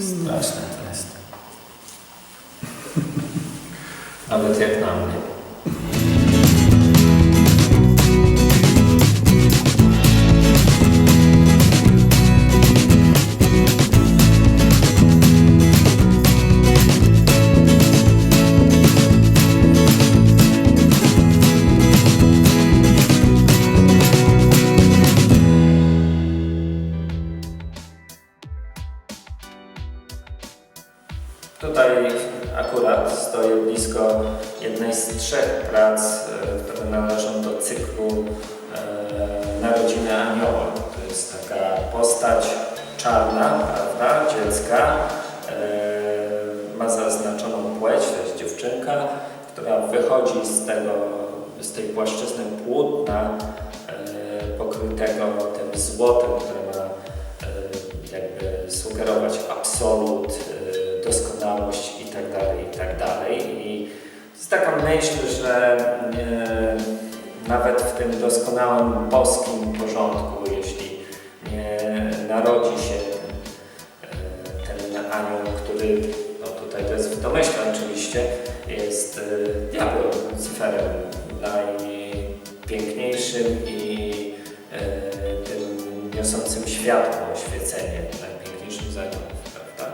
Straszne to jest. Nawet jak na mnie. Tutaj akurat stoję blisko jednej z trzech prac, e, które należą do cyklu e, Narodziny Anioła. To jest taka postać czarna, prawda, dziecka. E, ma zaznaczoną płeć, to jest dziewczynka, która wychodzi z, tego, z tej płaszczyzny płótna pokrytego tym złotem, które jest taka myśl, że e, nawet w tym doskonałym boskim porządku, jeśli nie narodzi się ten, ten anioł, który, no tutaj to jest w domyśle oczywiście, jest e, diabeł, Lucyferem, najpiękniejszym i e, tym niosącym światło, oświecenie, najpiękniejszym z prawda?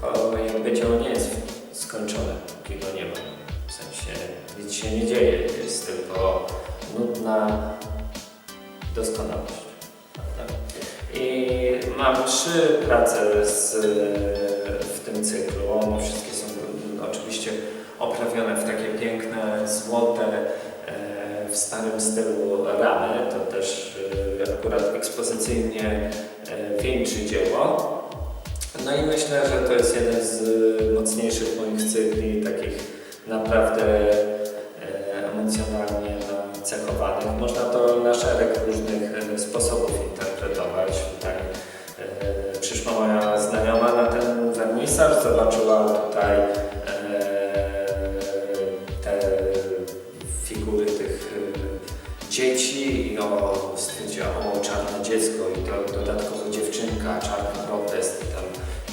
To jakby dzieło nie jest skończone, póki go nie ma. Się nie dzieje, jest tylko nudna doskonałość. Prawda? I mam trzy prace z, w tym cyklu. One wszystkie są oczywiście oprawione w takie piękne, złote, e, w starym stylu ramy. To też e, akurat ekspozycyjnie e, wieńczy dzieło. No i myślę, że to jest jeden z mocniejszych moich cykli, takich naprawdę wernisaż, zobaczyła tutaj e, te figury tych e, dzieci i o, stwierdziła, o czarne dziecko i to dodatkowo dziewczynka, czarny protest i tam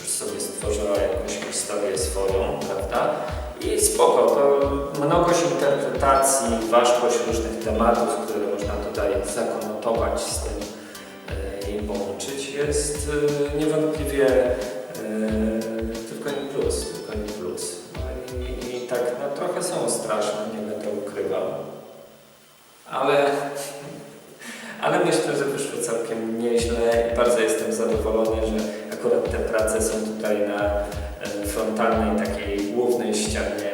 już sobie stworzyła jakąś historię swoją, prawda? I spoko, to mnogość interpretacji, ważkość różnych tematów, które można tutaj zakonotować z tym e, i połączyć jest niewątpliwie Ale, ale myślę, że wyszło całkiem nieźle i bardzo jestem zadowolony, że akurat te prace są tutaj na e, frontalnej takiej głównej ścianie